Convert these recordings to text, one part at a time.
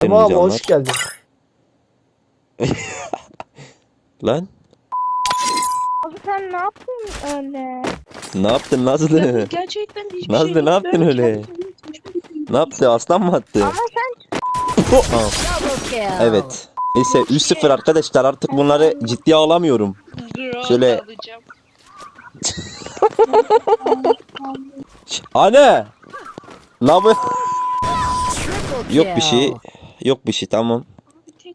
Tamam canlar. hoş geldin. Lan Abi sen ne yaptın öyle? ne yaptın Nazlı? Gerçekten hiçbir Nazlı, şey ne yok. yaptın Ben öyle? kendimi seçmedim. ne yaptı? Aslan mı attı? Ama sen. Evet. Neyse 3-0 arkadaşlar artık bunları ciddiye alamıyorum. Şöyle- alacağım. Şş, Anne! La bu... Yok bir şey. Yok bir şey tamam.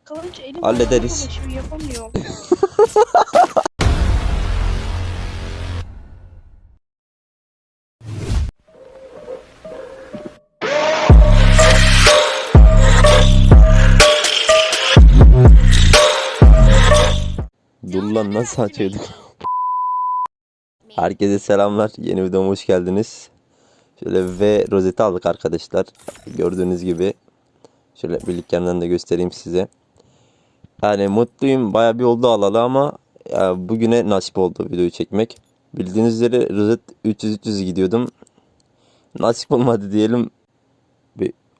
Kılıç elim Hallederiz. yapamıyorum. Dur lan nasıl açıyorduk? Herkese selamlar. Yeni videoma hoş geldiniz. Şöyle V rozeti aldık arkadaşlar. Gördüğünüz gibi. Şöyle birliklerinden de göstereyim size. Yani mutluyum. Baya bir oldu alalı ama ya bugüne nasip oldu videoyu çekmek. Bildiğiniz üzere rozet 300-300 gidiyordum. Nasip olmadı diyelim.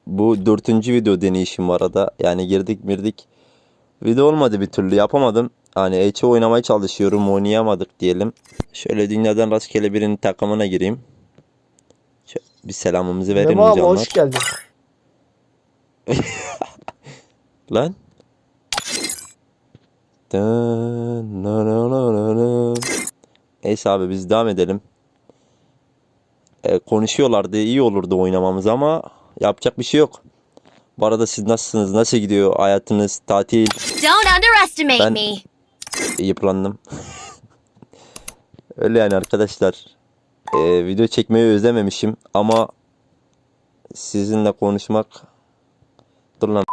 Bu dördüncü video deneyişim var arada. Yani girdik mirdik. Video olmadı bir türlü yapamadım. Hani Eçe oynamaya çalışıyorum oynayamadık diyelim. Şöyle dünyadan rastgele birinin takımına gireyim. Şöyle bir selamımızı verelim canlar. hoş geldin. Lan. Neyse abi biz devam edelim. E, konuşuyorlardı iyi olurdu oynamamız ama yapacak bir şey yok. Bu arada siz nasılsınız? Nasıl gidiyor hayatınız? Tatil? Don't underestimate Ben- me. Yıprandım. Öyle yani arkadaşlar. Ee, video çekmeyi özlememişim ama sizinle konuşmak dur lan.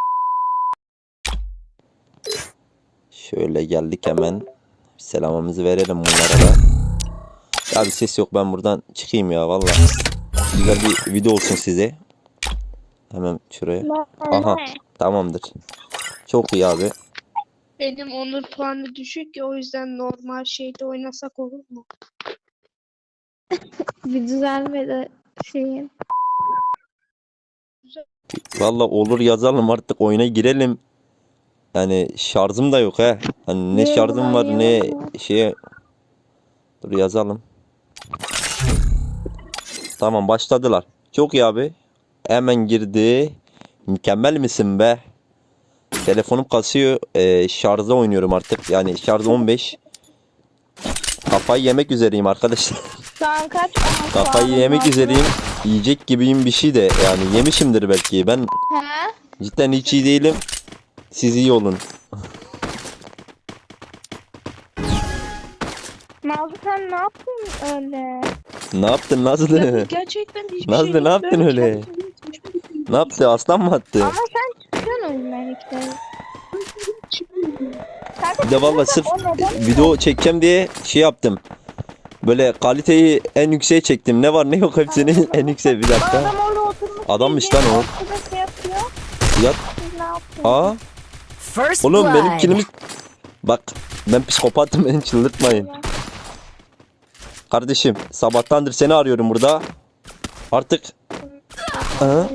Şöyle geldik hemen. Selamımızı verelim bunlara da. Ya bir ses yok ben buradan çıkayım ya vallahi. Güzel bir video olsun size. Hemen şuraya. Aha tamamdır. Çok iyi abi. Benim onur puanı düşük ya o yüzden normal şeyde oynasak olur mu? bir düzelmedi şeyin. Valla olur yazalım artık oyuna girelim. Yani şarjım da yok he. Hani ne şarjım var ne ya? şeye. Dur yazalım. Tamam başladılar. Çok iyi abi. Hemen girdi. Mükemmel misin be? Telefonum kasıyor. Ee, şarjda oynuyorum artık. Yani şarj 15. Kafayı yemek üzereyim arkadaşlar. Şu an kaç? Aha, Kafayı yemek üzereyim. Yiyecek gibiyim bir şey de. Yani yemişimdir belki. Ben He? Cidden hiç iyi değilim. Siz iyi olun. Nazlı sen ne yaptın öyle? Ne yaptın Nazlı? Gerçekten hiçbir Nazlı, şey yok. ne yaptın Ben öyle? kendimi seçmedim. ne yaptı? Aslan mı attı? Ama sen çıkıyorsun oyundan işte. Kanka Bir de valla sırf o neden- video çekeceğim diye şey yaptım. Böyle kaliteyi en yükseğe çektim. Ne var ne yok hepsini en yükseğe. Bir dakika. Adam orada oturmuş. Adammış lan o. Şey yapıyor. Yat. Siz ne? Aa, First oğlum blood. benim kilimi... Bak ben psikopatım beni çıldırtmayın. Kardeşim sabahtandır seni arıyorum burada. Artık Aha.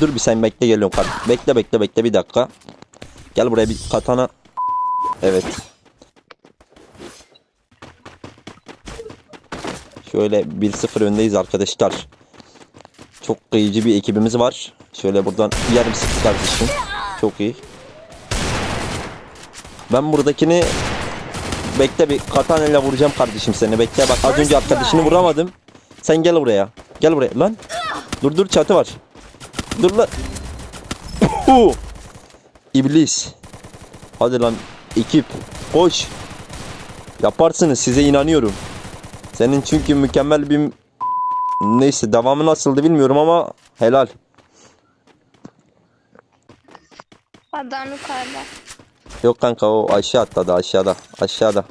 Dur bir sen bekle geliyorum kardeşim. Bekle bekle bekle bir dakika. Gel buraya bir katana. Evet. Şöyle 1-0 öndeyiz arkadaşlar. Çok kıyıcı bir ekibimiz var. Şöyle buradan yarım sıkı kardeşim. Çok iyi. Ben buradakini bekle bir katana ile vuracağım kardeşim seni. Bekle bak az önce arkadaşını vuramadım. Sen gel buraya. Gel buraya lan. Dur dur çatı var. Dur lan. İblis. Hadi lan ekip. Koş. Yaparsınız size inanıyorum. Senin çünkü mükemmel bir neyse devamı nasıldı bilmiyorum ama helal. Adam yukarıda. Yok kanka o aşağı atladı aşağıda aşağıda.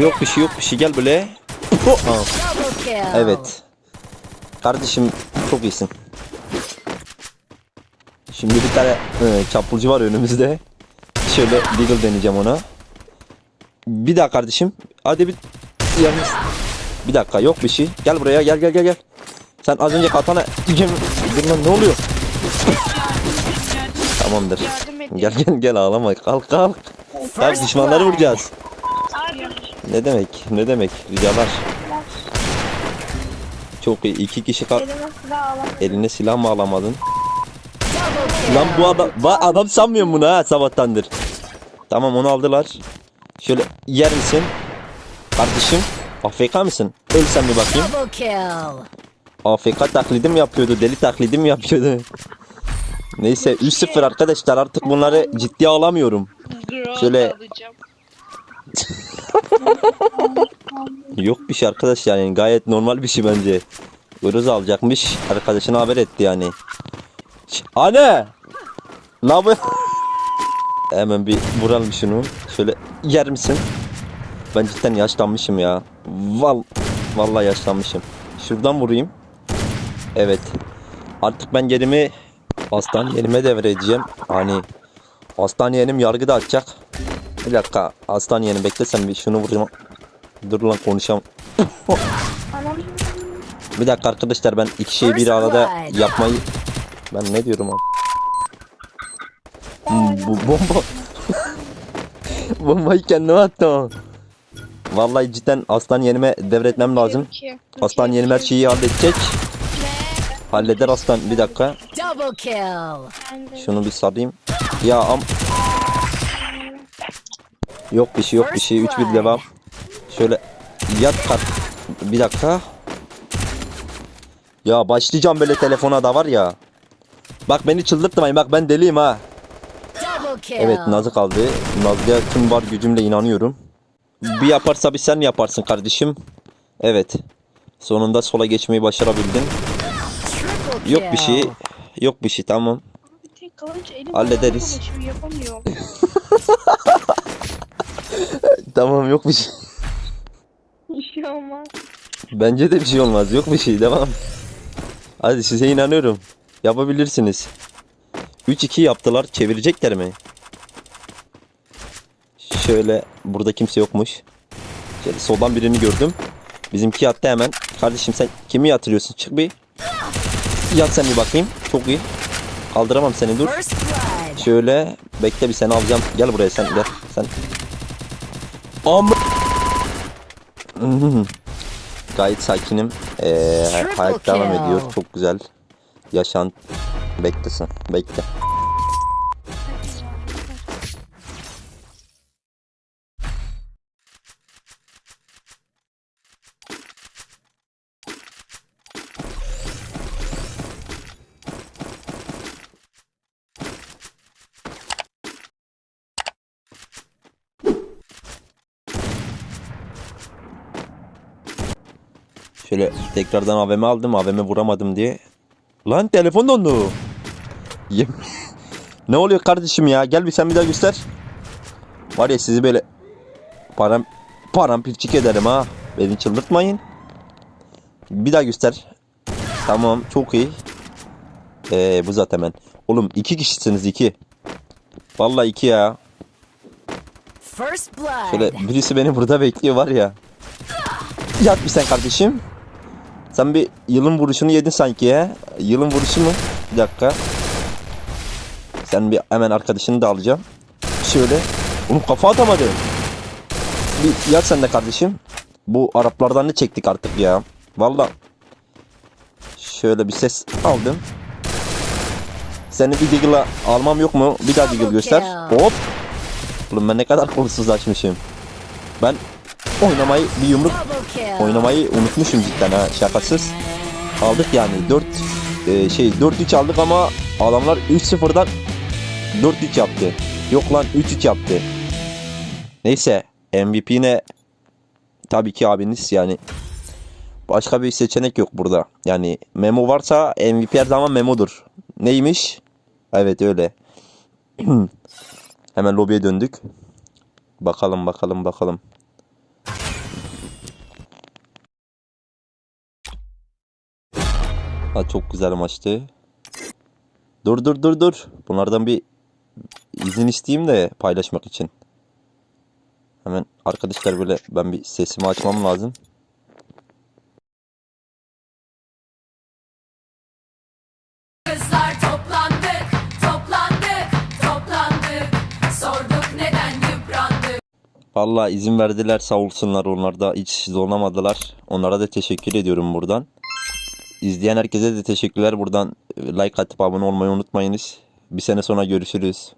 Yok bir şey yok bir şey gel böyle. Evet. Kardeşim çok iyisin. Şimdi bir tane e, çapulcu var önümüzde. Şöyle deagle deneyeceğim ona. Bir daha kardeşim. Hadi bir yalnız. Bir dakika yok bir şey. Gel buraya gel gel gel gel. Sen az önce katana Dur lan ne oluyor? Tamamdır. Gel gel gel ağlama. Kalk kalk. Kalk düşmanları vuracağız. Ne demek? Ne demek? Ricalar. Çok iyi. İki kişi kal. Elime silah alamıyorum. Eline silah mı alamadın? Lan bu adam, ba- adam sanmıyorum bunu ha sabahtandır. Tamam onu aldılar. Şöyle yer misin? Kardeşim AFK mısın? Öl sen bir bakayım. AFK taklidi mi yapıyordu? Deli taklidi mi yapıyordu? Neyse 3-0 arkadaşlar artık bunları ciddiye alamıyorum. Şöyle- alacağım. Yok bir şey arkadaş yani gayet normal bir şey bence. Groz alacakmış arkadaşına haber etti yani. Anne! La bu... Hemen bir vuralım şunu. Şöyle yer misin? Ben cidden yaşlanmışım ya. Val Vallahi yaşlanmışım. Şuradan vurayım. Evet. Artık ben yerimi aslan yerime devredeceğim. Hani aslan yerim yargı da açacak. Bir dakika aslan yerim beklesem bir şunu vurayım. Dur lan konuşam. Bir dakika arkadaşlar ben iki şeyi bir arada yapmayı ben ne diyorum abi? Bu bomba Bombayı kendime attım. Vallahi cidden aslan yerime devretmem lazım. Aslan yerim her şeyi halledecek. Halleder aslan bir dakika. Şunu bir sarayım. Ya am Yok bir şey yok bir şey 3 bir devam. Şöyle yat kat. Bir dakika. Ya başlayacağım böyle telefona da var ya. Bak beni çıldırtmayın bak ben deliyim ha. Evet Nazı kaldı. Nazlı'ya tüm var gücümle inanıyorum. Bir yaparsa bir sen yaparsın kardeşim. Evet. Sonunda sola geçmeyi başarabildin. Yok bir şey. Yok bir şey tamam. Hallederiz. Tamam yok bir şey. Bir şey olmaz. Bence de bir şey olmaz. Yok bir şey. Devam. Hadi size inanıyorum. Yapabilirsiniz. 3-2 yaptılar. Çevirecekler mi? Şöyle burada kimse yokmuş. Şöyle soldan birini gördüm. Bizimki yattı hemen. Kardeşim sen kimi yatırıyorsun? Çık bir. Yat sen bir bakayım. Çok iyi. Kaldıramam seni dur. Şöyle bekle bir seni alacağım. Gel buraya sen gel. Sen. Am. Mhm. Gayet sakinim. Ee, hayat devam ediyor. Çok güzel. Yaşan. Beklesin. Bekle. Şöyle tekrardan AVM aldım. AVM vuramadım diye. Lan telefon dondu. Ne oluyor kardeşim ya? Gel bir sen bir daha göster. Var ya sizi böyle param paramparçık ederim ha. Beni çıldırtmayın. Bir daha göster. Tamam çok iyi. Ee, bu zaten ben. Oğlum iki kişisiniz iki. Vallahi iki ya. Şöyle birisi beni burada bekliyor var ya. Yat bir sen kardeşim. Sen bir yılın vuruşunu yedin sanki ya. Yılın vuruşu mu? Bir dakika. Sen bir hemen arkadaşını da alacağım. Şöyle. Onu kafa atamadı. Bir yat sen de kardeşim. Bu Araplardan ne çektik artık ya. Valla. Şöyle bir ses aldım. Seni bir Deagle'a almam yok mu? Bir daha Deagle göster. Hop. Oğlum ben ne kadar kolsuzlaşmışım. Ben oynamayı bir yumruk. Oynamayı unutmuşum cidden ha şakasız. Aldık yani 4 e, şey 4-3 aldık ama adamlar 3-0'dan 4-3 yaptı. Yok lan 3-3 yaptı. Neyse MVP ne? Tabii ki abiniz yani. Başka bir seçenek yok burada. Yani Memo varsa MVP her zaman Memo'dur. Neymiş? Evet öyle. Hemen lobiye döndük. Bakalım bakalım bakalım. Ha çok güzel maçtı. Dur dur dur dur. Bunlardan bir izin isteyeyim de paylaşmak için. Hemen arkadaşlar böyle ben bir sesimi açmam lazım. Toplandık, toplandık, toplandık. Sorduk, Vallahi izin verdiler sağ olsunlar onlar da hiç zorlamadılar. Onlara da teşekkür ediyorum buradan. İzleyen herkese de teşekkürler. Buradan e, like atıp abone olmayı unutmayınız. Bir sene sonra görüşürüz.